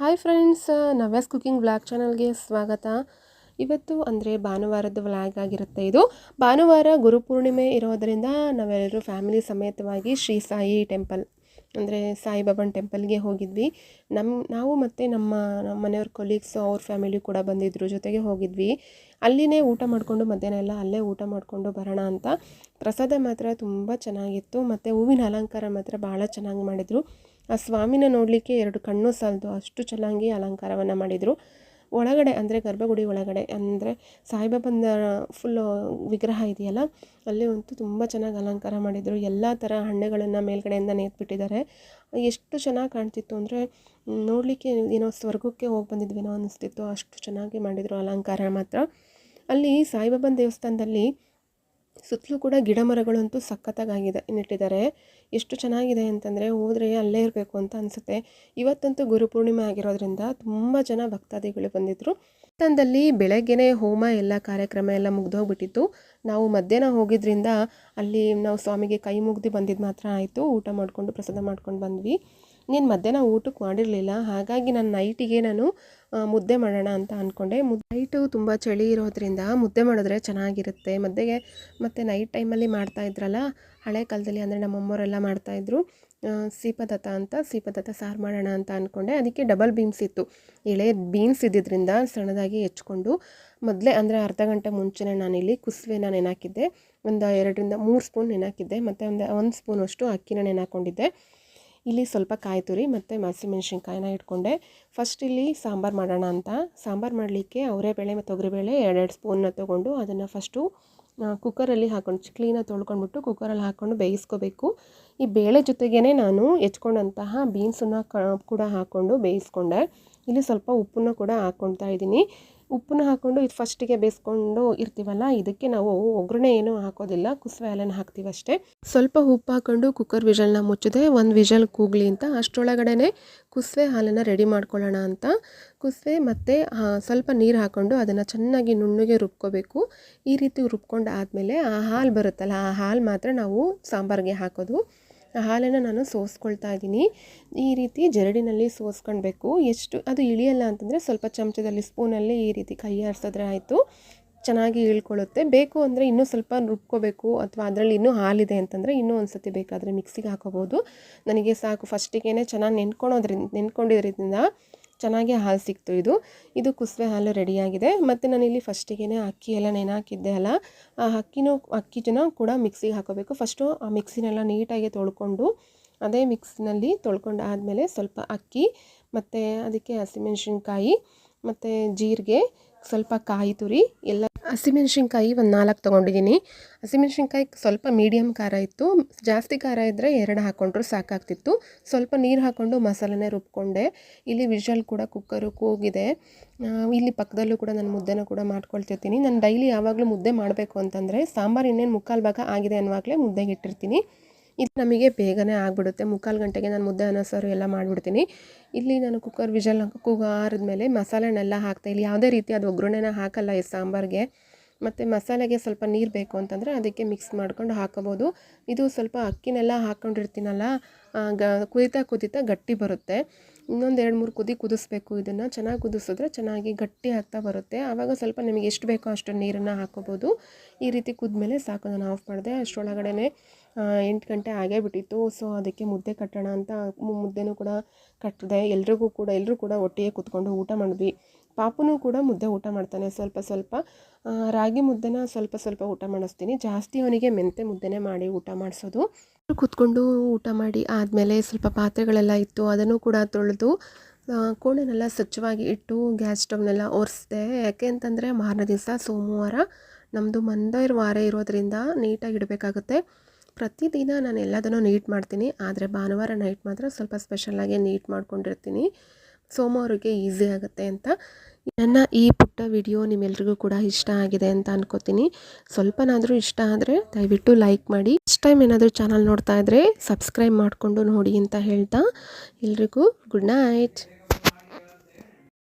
Hi friends Navya's cooking vlog ಚಾನಲ್ಗೆ ಸ್ವಾಗತ. ಇವತ್ತು ಅಂದರೆ ಭಾನುವಾರದ ವ್ಲಾಗ್ ಆಗಿರುತ್ತೆ ಇದು. ಭಾನುವಾರ ಗುರುಪೂರ್ಣಿಮೆ ಇರೋದರಿಂದ ನಾವೆಲ್ಲರೂ ಫ್ಯಾಮಿಲಿ ಸಮೇತವಾಗಿ ಶ್ರೀ ಸಾಯಿ ಟೆಂಪಲ್, ಅಂದರೆ ಸಾಯಿಬಾಬನ್ ಟೆಂಪಲ್ಗೆ ಹೋಗಿದ್ವಿ. ನಮ್ಮ ನಾವು ಮತ್ತು ನಮ್ಮ ನಮ್ಮ ಮನೆಯವ್ರ ಕೊಲೀಗ್ಸು ಅವ್ರ ಫ್ಯಾಮಿಲಿ ಕೂಡ ಬಂದಿದ್ದರು ಜೊತೆಗೆ ಹೋಗಿದ್ವಿ. ಅಲ್ಲಿನೇ ಊಟ ಮಾಡಿಕೊಂಡು ಮಧ್ಯಾಹ್ನ ಎಲ್ಲ ಅಲ್ಲೇ ಊಟ ಮಾಡಿಕೊಂಡು ಬರೋಣ ಅಂತ. ಪ್ರಸಾದ ಮಾತ್ರ ತುಂಬ ಚೆನ್ನಾಗಿತ್ತು, ಮತ್ತು ಹೂವಿನ ಅಲಂಕಾರ ಮಾತ್ರ ಭಾಳ ಚೆನ್ನಾಗಿ ಮಾಡಿದರು. ಆ ಸ್ವಾಮಿನ ನೋಡಲಿಕ್ಕೆ ಎರಡು ಕಣ್ಣು ಸಾಲದು. ಅಷ್ಟು ಚೆನ್ನಾಗಿ ಅಲಂಕಾರವನ್ನು ಮಾಡಿದರು. ಒಳಗಡೆ ಅಂದರೆ ಗರ್ಭಗುಡಿ ಒಳಗಡೆ ಅಂದರೆ ಸಾಯಿಬಾಬಂದ ಫುಲ್ಲು ವಿಗ್ರಹ ಇದೆಯಲ್ಲ, ಅಲ್ಲಿ ಅಂತೂ ತುಂಬ ಚೆನ್ನಾಗಿ ಅಲಂಕಾರ ಮಾಡಿದರು. ಎಲ್ಲ ಥರ ಹಣ್ಣುಗಳನ್ನು ಮೇಲ್ಗಡೆಯಿಂದ ನೇತ್ಬಿಟ್ಟಿದ್ದಾರೆ. ಎಷ್ಟು ಚೆನ್ನಾಗಿ ಕಾಣ್ತಿತ್ತು ಅಂದರೆ ನೋಡಲಿಕ್ಕೆ ಏನೋ ಸ್ವರ್ಗಕ್ಕೆ ಹೋಗಿ ಬಂದಿದ್ವೇನೋ ಅನ್ನಿಸ್ತಿತ್ತು ಅಷ್ಟು ಚೆನ್ನಾಗಿ ಮಾಡಿದರು ಅಲಂಕಾರ ಮಾತ್ರ. ಅಲ್ಲಿ ಸಾಯಿಬಾಬನ ದೇವಸ್ಥಾನದಲ್ಲಿ ಸುತ್ತಲೂ ಕೂಡ ಗಿಡ ಮರಗಳಂತೂ ಸಖತ್ತಾಗಿದೆ ನೆಟ್ಟಿದ್ದಾರೆ. ಎಷ್ಟು ಚೆನ್ನಾಗಿದೆ ಅಂತಂದರೆ ಹೋದರೆ ಅಲ್ಲೇ ಇರಬೇಕು ಅಂತ ಅನಿಸುತ್ತೆ. ಇವತ್ತಂತೂ ಗುರುಪೂರ್ಣಿಮೆ ಆಗಿರೋದ್ರಿಂದ ತುಂಬ ಜನ ಭಕ್ತಾದಿಗಳು ಬಂದಿದ್ದರು ತಂದಲ್ಲಿ ಬೆಳಗ್ಗೆನೇ ಹೋಮ ಎಲ್ಲ ಕಾರ್ಯಕ್ರಮ ಎಲ್ಲ ಮುಗ್ದೋಗ್ಬಿಟ್ಟಿತ್ತು. ನಾವು ಮಧ್ಯಾಹ್ನ ಹೋಗಿದ್ರಿಂದ ಅಲ್ಲಿ ನಾವು ಸ್ವಾಮಿಗೆ ಕೈ ಮುಗ್ದು ಬಂದಿದ್ದು ಮಾತ್ರ ಆಯಿತು. ಊಟ ಮಾಡಿಕೊಂಡು ಪ್ರಸಾದ ಮಾಡ್ಕೊಂಡು ಬಂದ್ವಿ. ನೀನು ಮಧ್ಯಾಹ್ನ ಊಟಕ್ಕೆ ಮಾಡಿರಲಿಲ್ಲ, ಹಾಗಾಗಿ ನಾನು ನೈಟಿಗೆ ನಾನು ಮುದ್ದೆ ಮಾಡೋಣ ಅಂತ ಅಂದ್ಕೊಂಡೆ ಮುದ್ದೆ ನೈಟು ತುಂಬ ಚಳಿ ಇರೋದ್ರಿಂದ ಮುದ್ದೆ ಮಾಡಿದ್ರೆ ಚೆನ್ನಾಗಿರುತ್ತೆ. ಮುದ್ದೆಗೆ ಮತ್ತು ನೈಟ್ ಟೈಮಲ್ಲಿ ಮಾಡ್ತಾ ಇದ್ರಲ್ಲ, ಹಳೆ ಕಾಲದಲ್ಲಿ ಅಂದರೆ ನಮ್ಮಮ್ಮವರೆಲ್ಲ ಮಾಡ್ತಾಯಿದ್ರು ಸೀಪದತ್ತ ಅಂತ, ಸೀಪದತ್ತ ಸಾರು ಮಾಡೋಣ ಅಂತ ಅಂದ್ಕೊಂಡೆ ಅದಕ್ಕೆ ಡಬಲ್ ಬೀನ್ಸ್ ಇತ್ತು. ಎಳೆ ಬೀನ್ಸ್ ಇದ್ದಿದ್ದರಿಂದ ಸಣ್ಣದಾಗಿ ಹೆಚ್ಕೊಂಡು ಮೊದಲೇ ಅಂದರೆ ಅರ್ಧ ಗಂಟೆ ಮುಂಚೆನೇ ನಾನಿಲ್ಲಿ ಕುಸುವೆನ ನೆನಾಕಿದ್ದೆ. ಒಂದು ಎರಡರಿಂದ ಮೂರು ಸ್ಪೂನ್ ನೆನಾಕಿದ್ದೆ. ಮತ್ತು ಒಂದು ಒಂದು ಸ್ಪೂನಷ್ಟು ಅಕ್ಕಿನ ನೆನಾಕೊಂಡಿದ್ದೆ. ಇಲ್ಲಿ ಸ್ವಲ್ಪ ಕಾಯಿ ತುರಿ ಮತ್ತು ಹಸಿಮೆಣ್ಸಿನ್ಕಾಯಿನ ಇಟ್ಕೊಂಡೆ. ಫಸ್ಟ್ ಇಲ್ಲಿ ಸಾಂಬಾರು ಮಾಡೋಣ ಅಂತ. ಸಾಂಬಾರು ಮಾಡಲಿಕ್ಕೆ ಅವರೆಬೇಳೆ ಮತ್ತು ತೊಗರಿಬೇಳೆ ಎರಡೆರಡು ಸ್ಪೂನ್ನ ತೊಗೊಂಡು ಅದನ್ನು ಫಸ್ಟು ಕುಕ್ಕರಲ್ಲಿ ಹಾಕೊಂಡು ಕ್ಲೀನಾಗಿ ತೊಳ್ಕೊಂಡ್ಬಿಟ್ಟು ಕುಕ್ಕರಲ್ಲಿ ಹಾಕ್ಕೊಂಡು ಬೇಯಿಸ್ಕೋಬೇಕು. ಈ ಬೇಳೆ ಜೊತೆಗೇ ನಾನು ಹೆಚ್ಕೊಂಡಂತಹ ಬೀನ್ಸನ್ನು ಕೂಡ ಹಾಕ್ಕೊಂಡು ಬೇಯಿಸ್ಕೊಂಡೆ. ಇಲ್ಲಿ ಸ್ವಲ್ಪ ಉಪ್ಪನ್ನು ಕೂಡ ಹಾಕ್ಕೊಳ್ತಾ ಇದ್ದೀನಿ. ಉಪ್ಪನ್ನ ಹಾಕ್ಕೊಂಡು ಇದು ಫಸ್ಟಿಗೆ ಬೇಯಿಸ್ಕೊಂಡು ಇರ್ತೀವಲ್ಲ, ಇದಕ್ಕೆ ನಾವು ಒಗ್ಗರಣೆ ಏನೂ ಹಾಕೋದಿಲ್ಲ, ಕುಸುವೆ ಹಾಲನ್ನು ಹಾಕ್ತೀವಿ ಅಷ್ಟೇ. ಸ್ವಲ್ಪ ಉಪ್ಪು ಹಾಕ್ಕೊಂಡು ಕುಕ್ಕರ್ ವಿಷಲ್ನ ಮುಚ್ಚಿದೆ ಒಂದು ವಿಷಲ್ ಕೂಗ್ಲಿ ಅಂತ ಅಷ್ಟರೊಳಗಡೆ ಕುಸುವೆ ಹಾಲನ್ನು ರೆಡಿ ಮಾಡ್ಕೊಳ್ಳೋಣ ಅಂತ. ಕುಸುವೆ ಮತ್ತು ಸ್ವಲ್ಪ ನೀರು ಹಾಕ್ಕೊಂಡು ಅದನ್ನು ಚೆನ್ನಾಗಿ ನುಣ್ಣಗೆ ರುಬ್ಕೋಬೇಕು. ಈ ರೀತಿ ರುಬ್ಕೊಂಡು ಆದಮೇಲೆ ಆ ಹಾಲು ಬರುತ್ತಲ್ಲ, ಆ ಹಾಲು ಮಾತ್ರ ನಾವು ಸಾಂಬಾರಿಗೆ ಹಾಕೋದು. ಹಾಲನ್ನು ನಾನು ಸೋಸ್ಕೊಳ್ತಾ ಇದ್ದೀನಿ. ಈ ರೀತಿ ಜರಡಿನಲ್ಲಿ ಸೋಸ್ಕೊಳ್ಬೇಕು. ಎಷ್ಟು ಅದು ಇಳಿಯಲ್ಲ ಅಂತಂದರೆ ಸ್ವಲ್ಪ ಚಮಚದಲ್ಲಿ ಸ್ಪೂನಲ್ಲಿ ಈ ರೀತಿ ಕೈ ಆರಿಸಿದ್ರೆ ಆಯಿತು. ಚೆನ್ನಾಗಿ ಇಳ್ಕೊಳ್ಳುತ್ತೆ. ಬೇಕು ಅಂದರೆ ಇನ್ನೂ ಸ್ವಲ್ಪ ರುಬ್ಕೋಬೇಕು ಅಥವಾ ಅದರಲ್ಲಿ ಇನ್ನೂ ಹಾಲಿದೆ ಅಂತಂದರೆ ಇನ್ನೂ ಒಂದು ಸತಿ ಬೇಕಾದರೆ ಮಿಕ್ಸಿಗೆ ಹಾಕೋಬೋದು. ನನಗೆ ಸಾಕು. ಫಸ್ಟಿಗೆ ಚೆನ್ನಾಗಿ ನೆನ್ಕೊಳೋದ್ರಿಂದ ನೆನ್ಕೊಂಡಿದ್ರಿಂದ ಚೆನ್ನಾಗಿ ಹಾಲು ಸಿಕ್ತು ಇದು. ಇದು ಕುಸುವೆ ಹಾಲು ರೆಡಿಯಾಗಿದೆ. ಮತ್ತು ನಾನಿಲ್ಲಿ ಫಸ್ಟಿಗೆ ಅಕ್ಕಿ ಎಲ್ಲ ನೆನಾಕಿದ್ದೆ ಅಲ್ಲ, ಆ ಅಕ್ಕಿನೂ ಅಕ್ಕಿ ಜನ ಕೂಡ ಮಿಕ್ಸಿಗೆ ಹಾಕೋಬೇಕು. ಫಸ್ಟು ಆ ಮಿಕ್ಸಿನೆಲ್ಲ ನೀಟಾಗಿ ತೊಳ್ಕೊಂಡು, ಅದೇ ಮಿಕ್ಸಿನಲ್ಲಿ ತೊಳ್ಕೊಂಡು ಆದಮೇಲೆ ಸ್ವಲ್ಪ ಅಕ್ಕಿ, ಮತ್ತು ಅದಕ್ಕೆ ಹಸಿಮೆಣ್ಸಿನ್ಕಾಯಿ, ಮತ್ತು ಜೀರಿಗೆ, ಸ್ವಲ್ಪ ಕಾಯಿ ತುರಿ, ಎಲ್ಲ ಹಸಿಮೆಣ್ಸಿನ್ಕಾಯಿ ಒಂದು ನಾಲ್ಕು ತೊಗೊಂಡಿದ್ದೀನಿ ಹಸಿಮೆಣ್ಸಿನ್ಕಾಯಿ ಸ್ವಲ್ಪ ಮೀಡಿಯಮ್ ಖಾರ ಇತ್ತು. ಜಾಸ್ತಿ ಖಾರ ಇದ್ದರೆ ಎರಡು ಹಾಕ್ಕೊಂಡ್ರು ಸಾಕಾಗ್ತಿತ್ತು. ಸ್ವಲ್ಪ ನೀರು ಹಾಕ್ಕೊಂಡು ಮಸಾಲೆನೇ ರುಬ್ಕೊಂಡೆ. ಇಲ್ಲಿ ವಿಷಲ್ ಕೂಡ ಕುಕ್ಕರು ಕೂಗಿದೆ ಇಲ್ಲಿ ಪಕ್ಕದಲ್ಲೂ ಕೂಡ ನಾನು ಮುದ್ದೆನೂ ಕೂಡ ಮಾಡ್ಕೊಳ್ತಿರ್ತೀನಿ. ನಾನು ಡೈಲಿ ಯಾವಾಗಲೂ ಮುದ್ದೆ ಮಾಡಬೇಕು ಅಂತಂದರೆ ಸಾಂಬಾರು ಇನ್ನೇನು ಮುಕ್ಕಾಲು ಭಾಗ ಆಗಿದೆ ಅನ್ನುವಾಗಲೇ ಮುದ್ದೆಗೆ ಇಟ್ಟಿರ್ತೀನಿ ಇದು ನಮಗೆ ಬೇಗನೆ ಆಗಿಬಿಡುತ್ತೆ. ಮುಕ್ಕಾಲು ಗಂಟೆಗೆ ನಾನು ಮುದ್ದೆ ಅನ್ನ ಸಾರು ಎಲ್ಲ ಮಾಡಿಬಿಡ್ತೀನಿ. ಇಲ್ಲಿ ನಾನು ಕುಕ್ಕರ್ ವಿಜಲ್ ಕೂಗ ಆರಿದ್ಮೇಲೆ ಮಸಾಲೆನೆಲ್ಲ ಹಾಕ್ತಾ, ಇಲ್ಲಿ ಯಾವುದೇ ರೀತಿ ಅದು ಒಗ್ಗರಣೆನ ಹಾಕಲ್ಲ ಈ ಸಾಂಬಾರಿಗೆ. ಮತ್ತು ಮಸಾಲೆಗೆ ಸ್ವಲ್ಪ ನೀರು ಬೇಕು ಅಂತಂದರೆ ಅದಕ್ಕೆ ಮಿಕ್ಸ್ ಮಾಡ್ಕೊಂಡು ಹಾಕೋಬೋದು ಇದು ಸ್ವಲ್ಪ ಅಕ್ಕಿನೆಲ್ಲ ಹಾಕ್ಕೊಂಡಿರ್ತೀನಲ್ಲ ಗ ಕುದಿತಾ ಕುದಿತಾ ಗಟ್ಟಿ ಬರುತ್ತೆ. ಇನ್ನೊಂದು ಎರಡು ಮೂರು ಕುದಿ ಕುದಿಸ್ಬೇಕು ಇದನ್ನು. ಚೆನ್ನಾಗಿ ಕುದಿಸಿದ್ರೆ ಚೆನ್ನಾಗಿ ಗಟ್ಟಿ ಆಗ್ತಾ ಬರುತ್ತೆ. ಆವಾಗ ಸ್ವಲ್ಪ ನಿಮಗೆ ಎಷ್ಟು ಬೇಕೋ ಅಷ್ಟು ನೀರನ್ನು ಹಾಕೋಬೋದು ಈ ರೀತಿ ಕುದ್ಮೇಲೆ ಸಾಕು. ನಾನು ಆಫ್ ಮಾಡಿದೆ. ಅಷ್ಟರೊಳಗಡೆ ಎಂಟು ಗಂಟೆ ಆಗೇ ಬಿಟ್ಟಿತ್ತು. ಸೊ ಅದಕ್ಕೆ ಮುದ್ದೆ ಕಟ್ಟೋಣ ಅಂತ ಮುದ್ದೆನೂ ಕೂಡ ಕಟ್ಟಿದೆ ಎಲ್ರಿಗೂ ಕೂಡ ಎಲ್ಲರೂ ಕೂಡ ಒಟ್ಟಿಗೆ ಕೂತ್ಕೊಂಡು ಊಟ ಮಾಡಿದ್ವಿ. ಪಾಪುನೂ ಕೂಡ ಮುದ್ದೆ ಊಟ ಮಾಡ್ತಾನೆ. ಸ್ವಲ್ಪ ಸ್ವಲ್ಪ ರಾಗಿ ಮುದ್ದೆನ ಸ್ವಲ್ಪ ಸ್ವಲ್ಪ ಊಟ ಮಾಡಿಸ್ತೀನಿ. ಜಾಸ್ತಿ ಅವನಿಗೆ ಮೆಂತೆ ಮುದ್ದೆನೇ ಮಾಡಿ ಊಟ ಮಾಡಿಸೋದು. ಕೂತ್ಕೊಂಡು ಊಟ ಮಾಡಿ ಆದಮೇಲೆ ಸ್ವಲ್ಪ ಪಾತ್ರೆಗಳೆಲ್ಲ ಇತ್ತು, ಅದನ್ನು ಕೂಡ ತೊಳೆದು ಕೋಣೆನೆಲ್ಲ ಸ್ವಚ್ಛವಾಗಿ ಇಟ್ಟು ಗ್ಯಾಸ್ ಸ್ಟವ್ನೆಲ್ಲ ಒರೆಸ್ದೆ. ಯಾಕೆ ಅಂತಂದರೆ ಮಾರನೇ ದಿವಸ ಸೋಮವಾರ ನಮ್ಮದು ಮಂದೈರ್ ವಾರ ಇರೋದರಿಂದ ನೀಟಾಗಿ ಇಡಬೇಕಾಗುತ್ತೆ. ಪ್ರತಿದಿನ ನಾನು ಎಲ್ಲದನ್ನು ನೀಟ್ ಮಾಡ್ತೀನಿ. ಆದರೆ ಭಾನುವಾರ ನೈಟ್ ಮಾತ್ರ ಸ್ವಲ್ಪ ಸ್ಪೆಷಲಾಗಿ ನೀಟ್ ಮಾಡ್ಕೊಂಡಿರ್ತೀನಿ. ಸೋಮವಾರಕ್ಕೆ ಈಸಿ ಆಗುತ್ತೆ ಅಂತ. ನನ್ನ ಈ ಪುಟ್ಟ ವಿಡಿಯೋ ನಿಮ್ಮೆಲ್ರಿಗೂ ಕೂಡ ಇಷ್ಟ ಆಗಿದೆ ಅಂತ ಅನ್ಕೋತೀನಿ. ಸ್ವಲ್ಪನಾದರೂ ಇಷ್ಟ ಆದರೆ ದಯವಿಟ್ಟು ಲೈಕ್ ಮಾಡಿ. ಫಸ್ಟ್ ಟೈಮ್ ಏನಾದರೂ ಚಾನಲ್ ನೋಡ್ತಾ ಇದ್ದರೆ ಸಬ್ಸ್ಕ್ರೈಬ್ ಮಾಡಿಕೊಂಡು ನೋಡಿ ಅಂತ ಹೇಳ್ತಾ. ಎಲ್ರಿಗೂ ಗುಡ್ ನೈಟ್.